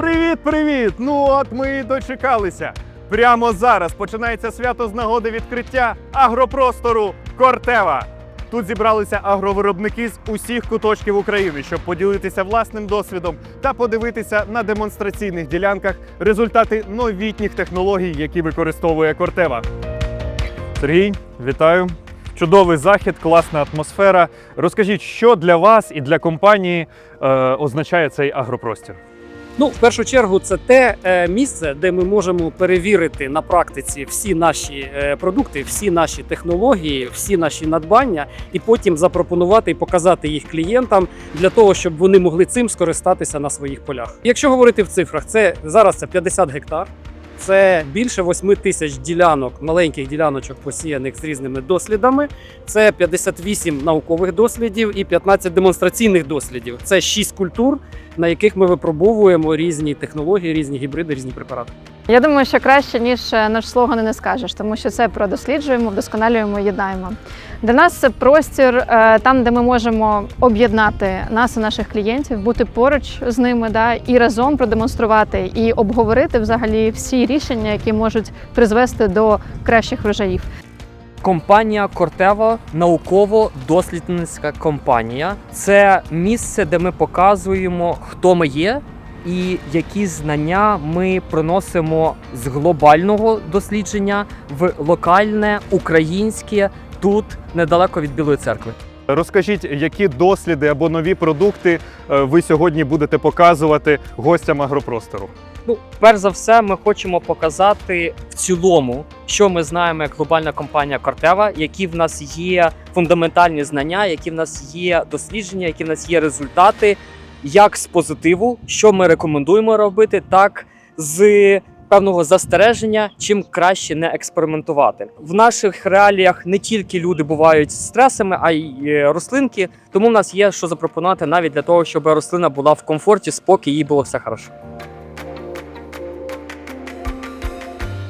Привіт, привіт! Ну от ми і дочекалися. Прямо зараз починається свято з нагоди відкриття агропростору Кортева. Тут зібралися агровиробники з усіх куточків України, щоб поділитися власним досвідом та подивитися на демонстраційних ділянках результати новітніх технологій, які використовує Кортева. Сергій, вітаю. Чудовий захід, класна атмосфера. Розкажіть, що для вас і для компанії е, означає цей агропростір? Ну, в першу чергу, це те е, місце, де ми можемо перевірити на практиці всі наші е, продукти, всі наші технології, всі наші надбання, і потім запропонувати і показати їх клієнтам для того, щоб вони могли цим скористатися на своїх полях. Якщо говорити в цифрах, це зараз це 50 гектар. Це більше 8 тисяч ділянок, маленьких діляночок посіяних з різними дослідами. Це 58 наукових дослідів і 15 демонстраційних дослідів. Це 6 культур, на яких ми випробовуємо різні технології, різні гібриди, різні препарати. Я думаю, що краще, ніж е, наш слоган не скажеш, тому що це про досліджуємо, вдосконалюємо, єднаємо. Для нас це простір е, там, де ми можемо об'єднати нас і наших клієнтів, бути поруч з ними, да, і разом продемонструвати і обговорити взагалі всі рішення, які можуть призвести до кращих врожаїв. Компанія Кортева науково-дослідницька компанія. Це місце, де ми показуємо, хто ми є і які знання ми приносимо з глобального дослідження в локальне українське тут недалеко від Білої церкви. Розкажіть, які досліди або нові продукти е, ви сьогодні будете показувати гостям агропростору? Ну, перш за все, ми хочемо показати в цілому, що ми знаємо як глобальна компанія Кортева, які в нас є фундаментальні знання, які в нас є дослідження, які в нас є результати, як з позитиву, що ми рекомендуємо робити, так з певного застереження, чим краще не експериментувати. В наших реаліях не тільки люди бувають з стресами, а й е, рослинки. Тому в нас є що запропонувати навіть для того, щоб рослина була в комфорті, спокій, їй було все хорошо.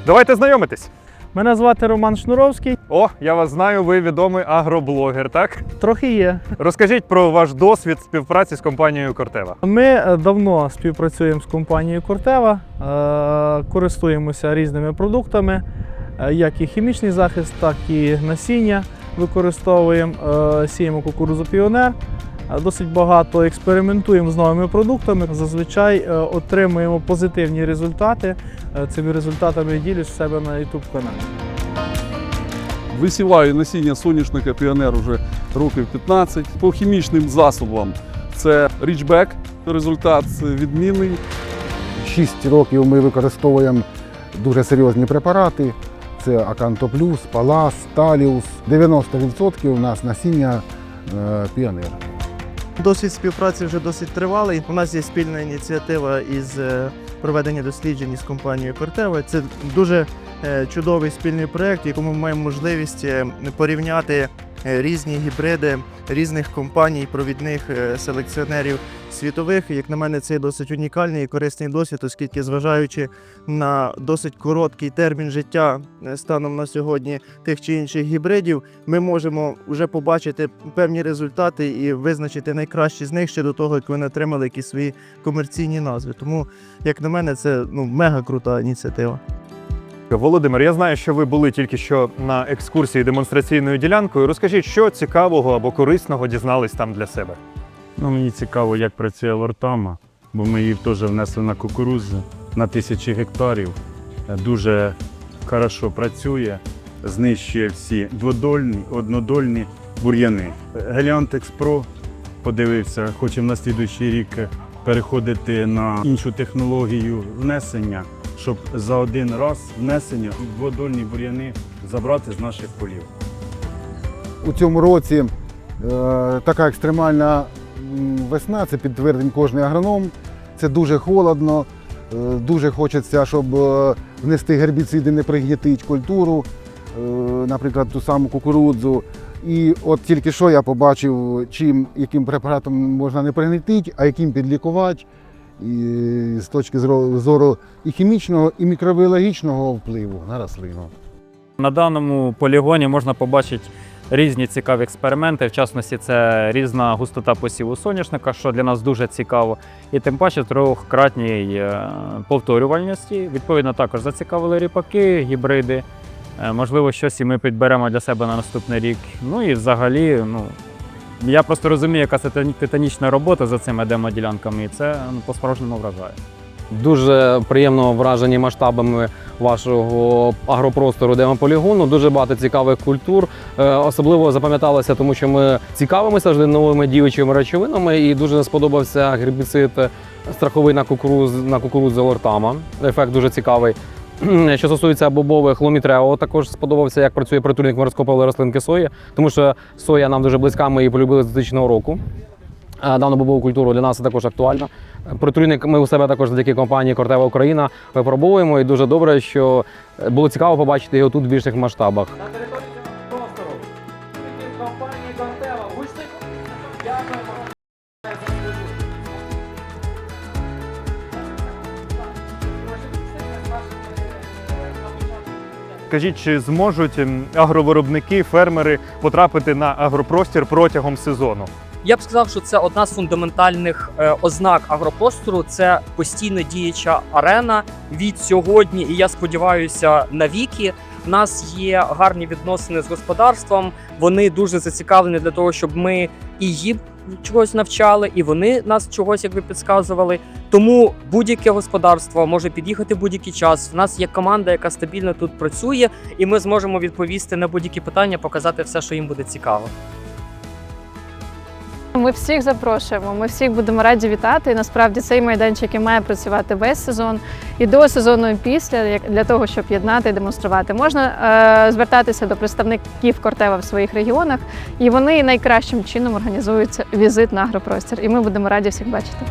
Давайте знайомитись. Мене звати Роман Шнуровський. О, я вас знаю, ви відомий агроблогер, так? Трохи є. Розкажіть про ваш досвід співпраці з компанією Кортева. Ми е, давно співпрацюємо з компанією Кортева, користуємося різними продуктами, е, як і хімічний захист, так і насіння використовуємо. Е, Сіємо кукурудзу піонер. Досить багато експериментуємо з новими продуктами. Зазвичай отримуємо позитивні результати. Е, Цими результатами ділюсь в себе на YouTube каналі. Висіваю насіння соняшника піонер уже років 15. По хімічним засобам це річбек, результат відмінний. 6 років ми використовуємо дуже серйозні препарати. Це Аканто Плюс, Палас, Таліус. 90% у нас насіння е, піонер. Досвід співпраці вже досить тривалий. У нас є спільна ініціатива із е, проведення досліджень із компанією Кортева. Це дуже е, чудовий спільний проект, якому ми маємо можливість е, порівняти різні гібриди різних компаній, провідних е, селекціонерів світових. Як на мене, це досить унікальний і корисний досвід, оскільки, зважаючи на досить короткий термін життя е, станом на сьогодні тих чи інших гібридів, ми можемо вже побачити певні результати і визначити найкращі з них ще до того, як вони отримали якісь свої комерційні назви. Тому, як на мене, це ну мега крута ініціатива. Володимир, я знаю, що ви були тільки що на екскурсії демонстраційною ділянкою. Розкажіть, що цікавого або корисного дізнались там для себе. Ну, мені цікаво, як працює лортама, бо ми її теж внесли на кукурудзу на тисячі гектарів. Е, Дуже хорошо працює, знищує всі дводольні, однодольні бур'яни. Геліантекс Pro подивився, хочемо на слідуючий рік переходити на іншу технологію внесення, щоб за один раз внесення дводольні бур'яни забрати з наших полів. У цьому році е, така екстремальна весна, це підтвердить кожний агроном. Це дуже холодно, е, дуже хочеться, щоб е, внести гербіциди, не пригнітити культуру, е, наприклад, ту саму кукурудзу. І от тільки що я побачив, чим, яким препаратом можна не пригнітити, а яким підлікувати. І з точки зору і хімічного, і мікробіологічного впливу на рослину. На даному полігоні можна побачити різні цікаві експерименти. В частності, це різна густота посіву соняшника, що для нас дуже цікаво. І тим паче трьохкратній е, повторювальності. Відповідно, також зацікавили ріпаки, гібриди. Е, Можливо, щось і ми підберемо для себе на наступний рік. Ну і взагалі, ну. Я просто розумію, яка це титанічна робота за цими демоділянками, і це ну, по-справжньому вражає. Дуже приємно вражені масштабами вашого агропростору демополігону. Дуже багато цікавих культур. Е, Особливо запам'яталося, тому що ми цікавимося завжди новими діючими речовинами, і дуже сподобався гербіцид страховий на кукуруз на кукурудзу лортама. Ефект дуже цікавий. Що стосується бобових ломітрео, також сподобався, як працює притульник морозкопової рослинки сої, тому що соя нам дуже близька, ми її полюбили з 2000 року. Дану бобову культуру для нас також актуально. Притульник ми у себе також завдяки компанії Кортева Україна випробовуємо і дуже добре, що е, було цікаво побачити його тут в більших масштабах. Компанії Кортева. Скажіть, чи зможуть ем, агровиробники, фермери потрапити на агропростір протягом сезону? Я б сказав, що це одна з фундаментальних е, ознак агропростору. Це постійно діюча арена від сьогодні, і я сподіваюся, навіки. У нас є гарні відносини з господарством. Вони дуже зацікавлені для того, щоб ми і їм чогось навчали, і вони нас чогось якби підказували. Тому будь-яке господарство може під'їхати будь-який час. У нас є команда, яка стабільно тут працює, і ми зможемо відповісти на будь-які питання, показати все, що їм буде цікаво. Ми всіх запрошуємо. Ми всіх будемо раді вітати. І насправді цей майданчик і має працювати весь сезон і до сезону, і після для того, щоб єднати і демонструвати. Можна е, звертатися до представників Кортева в своїх регіонах, і вони найкращим чином організують візит на агропростір. І ми будемо раді всіх бачити.